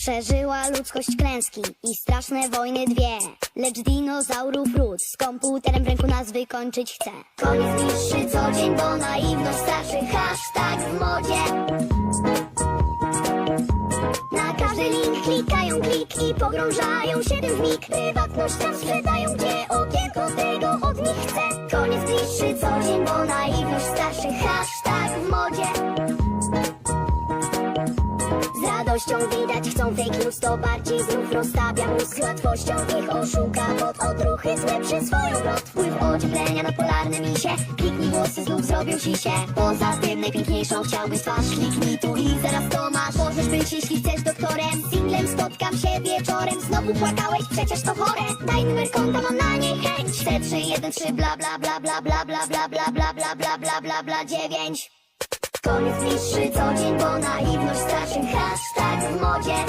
Przeżyła ludzkość klęski i straszne wojny dwie. Lecz dinozaurów ród z komputerem w ręku nas wykończyć chce. Koniec bliższy co dzień, bo naiwność starszy. Hashtag w modzie. Na każdy link klikają klik i pogrążają się tym w mig Prywatność tam sprzedają, gdzie okienko tego od nich chce. Koniec bliższy co dzień, bo naiwność radością widać chcą fake news, to bardziej znów rozstawia mózg Z łatwością ich oszuka, pod odruchy złe przyswoją plot Wpływ ocieplenia na polarne misie Kliknij włosy, znów zrobią ci się Poza tym najpiękniejszą chciałbyś twarz Kliknij tu i zaraz to masz Możesz być, jeśli chcesz doktorem Singlem spotkam się wieczorem Znowu płakałeś, przecież to chore Daj numer konta, mam na nie chęć C313 bla bla bla bla bla bla bla bla bla bla bla bla bla bla 9 Koniec bliższy